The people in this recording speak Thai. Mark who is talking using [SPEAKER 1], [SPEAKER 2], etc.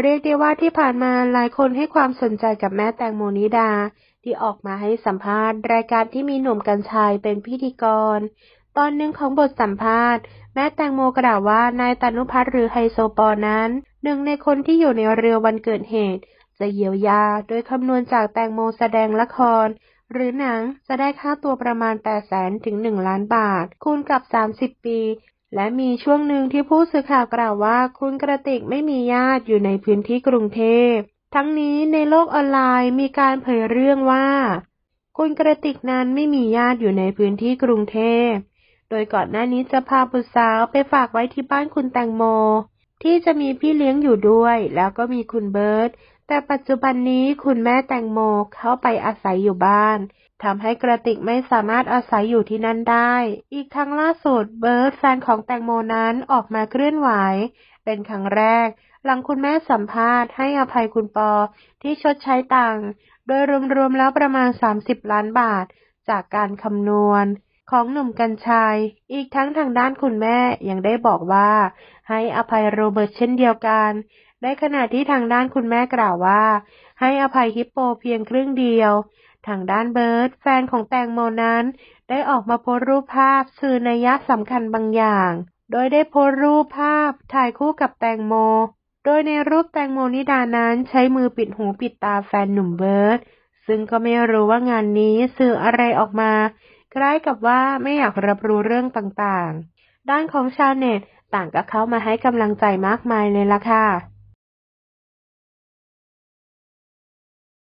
[SPEAKER 1] เรียกได้ว่าที่ผ่านมาหลายคนให้ความสนใจกับแม่แตงโมนิดา ที่ออกมาให้สัมภาษณ์ รายการที่มีหนุ่มกัญชัยเป็นพิธีกร ตอนหนึ่งของบทสัมภาษณ์ แม่แตงโมกล่าวว่านายตานุพัฒน์หรือไฮโซปอนั้น หนึ่งในคนที่อยู่ในเรือวันเกิดเหตุ จะเยียวยาโดยคำนวณจากแตงโมแสดงละคร หรือหนังจะได้ค่าตัวประมาณ8แสนถึง 1 ล้านบาท คูณกับ 30 ปี และมีช่วงหนึ่งที่ผู้สื่อข่าวกล่าวว่าคุณกระติกไม่มีญาติอยู่ในพื้นที่กรุงเทพ ทั้งนี้ในโลกออนไลน์มีการเผยเรื่องว่า คุณกระติกนั้นไม่มีญาติอยู่ในพื้นที่กรุงเทพ โดยก่อนหน้านี้จะพาบุตรสาวไปฝากไว้ที่บ้านคุณแตงโม ที่จะมีพี่เลี้ยงอยู่ด้วย แล้วก็มีคุณเบิร์ต แต่ปัจจุบันนี้คุณแม่แตงโมเข้าไปอาศัยอยู่บ้านทำให้กระติกไม่สามารถอาศัยอยู่ที่นั่นได้ อีกทั้งล่าสุดเบิร์ตแฟนของแตงโมนั้นออกมาเคลื่อนไหว เป็นครั้งแรก หลังคุณแม่สัมภาษณ์ให้อภัยคุณปอที่ชดใช้ตังค์โดยรวมๆแล้วประมาณ 30 ล้านบาท จากการคำนวณ ของหนุ่มกัญชัย อีกทั้งทางด้านคุณแม่ยังได้บอกว่า ให้อภัยโรเบิร์ตเช่นเดียวกัน ในขณะที่ทางด้านคุณแม่กล่าวว่า ให้อภัยฮิปโปเพียงครึ่งเดียว ทางด้านเบิร์ตแฟนของแตงโมนั้น ได้ออกมาโพสรูปภาพสื่อนัยยะสำคัญบางอย่าง โดยได้โพสรูปภาพถ่ายคู่กับแตงโม โดยในรูปแตงโมนิดานั้นใช้มือปิดหูปิดตาแฟนหนุ่มเบิร์ตซึ่งก็ไม่รู้ว่างานนี้สื่ออะไรออกมา คล้ายกับว่าไม่อยากรับรู้เรื่องต่างๆ ด้านของชาวเน็ตต่างก็เข้ามาให้กำลังใจมากมายเลยล่ะค่ะ